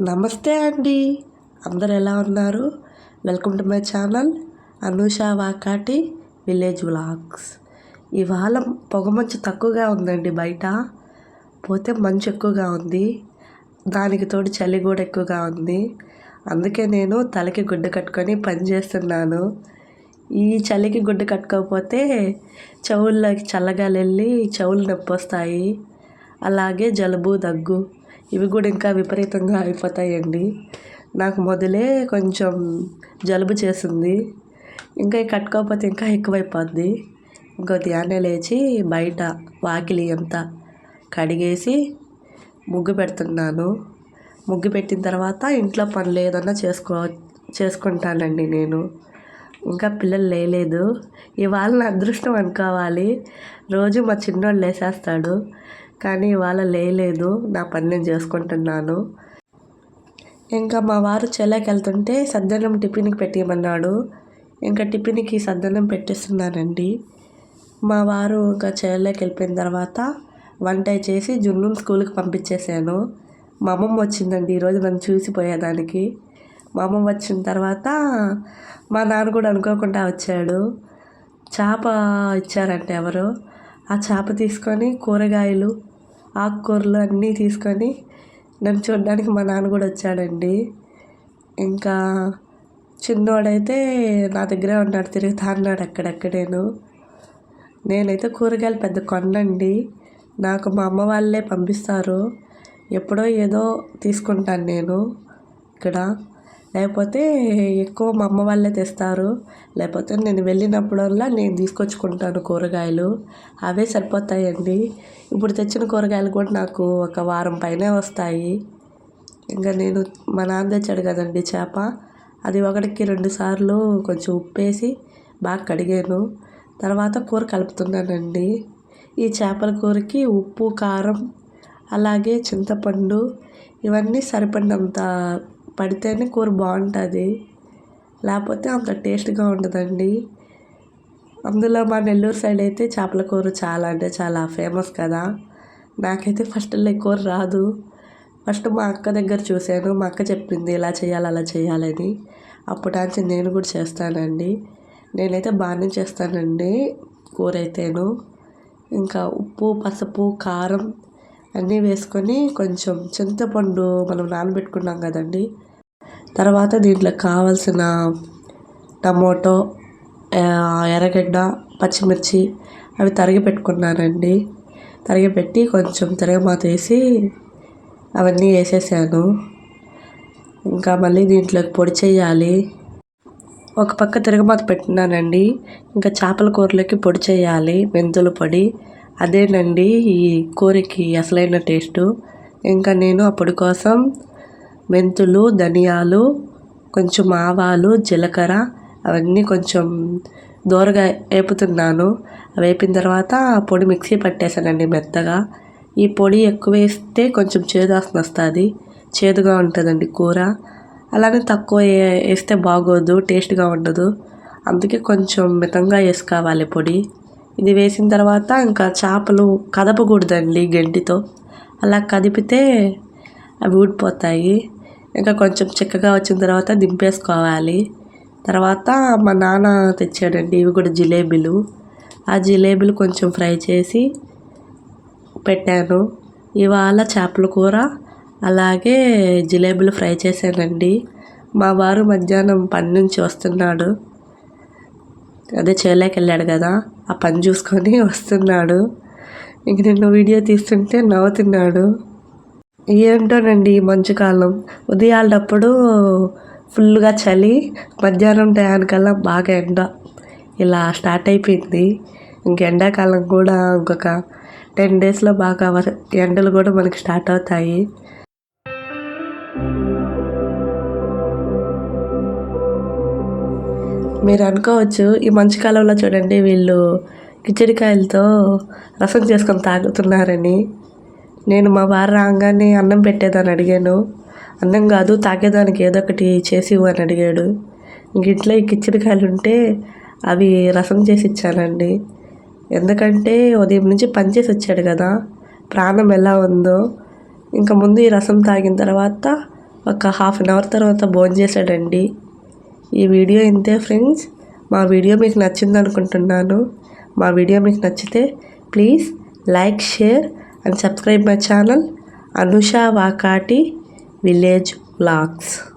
నమస్తే అండి. అందరు ఎలా ఉన్నారు? Welcome to my channel Anusha Vakati village vlogs ఇవాళ పొగ మంచు తక్కువగా ఉందండి బయట. పోతే మంచు ఎక్కువగా ఉంది. దానికి తోడు చలి కూడా ఎక్కువగా ఉంది. అందుకే నేను తలకి గుడ్డ కట్టుకొని పని చేస్తున్నాను. ఈ చలికి గుడ్డ కట్టుకోకపోతే చెవుల్లోకి చల్లగాలి వెళ్ళి చెవులు నొప్పి వస్తాయి. అలాగే జలుబు దగ్గు. ఇవి కూడా ఇంకా విపరీతంగా అయిపోతాయండి. నాకు మొదలే కొంచెం జలుబు చేసింది. ఇంకా ఇవి కట్టుకోకపోతే ఇంకా ఎక్కువైపోద్ది. ఇంకో ధ్యానం లేచి బయట వాకిలి అంతా కడిగేసి ముగ్గు పెడుతున్నాను. ముగ్గు పెట్టిన తర్వాత ఇంట్లో పనులు ఏదన్నా చేసుకో చేసుకుంటానండి నేను. ఇంకా పిల్లలు లేలేదు. ఇవాళ నా అదృష్టం అనుకోవాలి. రోజు మా చిన్నోడు లేసేస్తాడు. కానీ ఇవాళ లేలేదు. నా పని నేను చేసుకుంటున్నాను. ఇంకా మా వారు చెల్లెకి వెళ్తుంటే సద్దనం టిఫిన్కి పెట్టియమన్నాడు. ఇంకా టిఫిన్కి సద్దనం పెట్టేస్తున్నానండి. మా వారు ఇంకా చెల్లెకి వెళ్ళిపోయిన తర్వాత వంట చేసి జున్ను స్కూల్కి పంపించేశాను. మా అమ్మమ్మ వచ్చిందండి ఈరోజు నన్ను చూసిపోయేదానికి. మా అమ్మమ్మ వచ్చిన తర్వాత మా నాన్న కూడా అనుకోకుండా వచ్చాడు. చేప ఇచ్చారంటే ఎవరు? ఆ చేప తీసుకొని కూరగాయలు ఆకుకూరలు అన్నీ తీసుకొని నన్ను చూడడానికి మా నాన్న కూడా వచ్చాడండి. ఇంకా చిన్నోడైతే నా దగ్గరే ఉన్నాడు తిరుగుతా అన్నాడు అక్కడక్కడేను నేనైతే కూరగాయలు పెద్ద కొనండి నాకు మా అమ్మ వాళ్ళే పంపిస్తారు. ఎప్పుడో ఏదో తీసుకుంటాను నేను ఇక్కడ. లేకపోతే ఎక్కువ మా అమ్మ వాళ్ళే తెస్తారు. లేకపోతే నేను వెళ్ళినప్పుడల్లా నేను తీసుకొచ్చుకుంటాను కూరగాయలు. అవే సరిపోతాయండి. ఇప్పుడు తెచ్చిన కూరగాయలు కూడా నాకు ఒక వారం పైనే వస్తాయి. ఇంకా నేను మా నాన్న తెచ్చాడు కదండి చేప. అది ఒకటికి రెండు సార్లు కొంచెం ఉప్పేసి బాగా కడిగాను. తర్వాత కూర కలుపుతున్నానండి. ఈ చేపల కూరకి ఉప్పు కారం అలాగే చింతపండు ఇవన్నీ సరిపడినంత పడితేనే కూర బాగుంటుంది. లేకపోతే అంత టేస్ట్గా ఉండదండి. అందులో మా నెల్లూరు సైడ్ అయితే చేపల కూర చాలా అంటే చాలా ఫేమస్ కదా. నాకైతే ఫస్ట్లో కూర రాదు. ఫస్ట్ మా అక్క దగ్గర చూశాను. మా అక్క చెప్పింది ఇలా చేయాలి అలా చేయాలని అప్పటాంచి నేను కూడా చేస్తానండి. నేనైతే బాగానే చేస్తానండి కూర అయితేను. ఇంకా ఉప్పు పసుపు కారం అన్నీ వేసుకొని కొంచెం చింతపండు మనం నానబెట్టుకున్నాం కదండి. తర్వాత దీంట్లో కావాల్సిన టమోటో ఎర్రగడ్డ పచ్చిమిర్చి అవి తరిగి పెట్టుకున్నానండి. తరిగి పెట్టి కొంచెం తిరగమాత వేసి అవన్నీ వేసేసాను. ఇంకా మళ్ళీ దీంట్లోకి పొడి చేయాలి. ఒక పక్క తిరగమాత పెట్టినానండి ఇంకా చేపల కూరలోకి పొడి చేయాలి మెంతుల పొడి. అదేనండి ఈ కూరకి అసలైన టేస్టు. ఇంకా నేను అప్పుడు కోసం మెంతులు ధనియాలు కొంచెం ఆవాలు జీలకర్ర అవన్నీ కొంచెం దోరగా వేపుతున్నాను వేపిన తర్వాత ఆ పొడి మిక్సీ పట్టేశానండి మెత్తగా. ఈ పొడి ఎక్కువ వేస్తే కొంచెం చేదాసన వస్తుంది. చేదుగా ఉంటుందండి కూర. అలానే తక్కువ వేస్తే బాగోదు టేస్ట్గా ఉండదు. అందుకే కొంచెం మితంగా వేసుకోవాలి పొడి. ఇది వేసిన తర్వాత ఇంకా చేపలు కదపకూడదండి గంటితో. అలా కదిపితే అవి ఊడిపోతాయి. ఇంకా కొంచెం చిక్కగా వచ్చిన తర్వాత దింపేసుకోవాలి. తర్వాత మా నాన్న తెచ్చాడండి ఇవి కూడా జిలేబీలు. ఆ జిలేబీలు కొంచెం ఫ్రై చేసి పెట్టాను. ఇవాళ చేపల కూర అలాగే జిలేబీలు ఫ్రై చేశానండి. మా వారు మధ్యాహ్నం పని నుంచి వస్తున్నాడు. అదే చేలోకి వెళ్ళాడు కదా. ఆ పని చూసుకొని వస్తున్నాడు. ఇంక నేను వీడియో తీస్తుంటే నవ్వుతున్నాడు. ఏంటోనండి మంచు కాలం? ఉదయాలప్పుడు ఫుల్గా చలి మధ్యాహ్నం టయానికల్లా బాగా ఎండ. ఇలా స్టార్ట్ అయిపోయింది. ఇంక ఎండాకాలం కూడా ఇంకొక టెన్ డేస్లో బాగా ఎండలు కూడా మనకి స్టార్ట్ అవుతాయి. మీరు అనుకోవచ్చు ఈ మంచు కాలంలో చూడండి వీళ్ళు కిచడికాయలతో రసం చేసుకొని తాగుతున్నారని. నేను మా వారు రాగానే అన్నం పెట్టేదాన్ని అడిగాను. అన్నం కాదు తాగేదానికి ఏదో ఒకటి చేసి ఇవ్వని అడిగాడు. ఇంక ఇంట్లో ఈ కిచడికాయలు ఉంటే అవి రసం చేసి ఇచ్చానండి. ఎందుకంటే ఉదయం నుంచి పనిచేసి వచ్చాడు కదా ప్రాణం ఎలా ఉందో. ఇంకా ముందు ఈ రసం తాగిన తర్వాత ఒక హాఫ్ అన్ అవర్ తర్వాత భోజనం చేశాడండి ఈ వీడియో ఇంతే ఫ్రెండ్స్. మా వీడియో మీకు నచ్చింది అనుకుంటున్నాను. మా వీడియో మీకు నచ్చితే please like share and subscribe my channel Anusha Vakati village vlogs.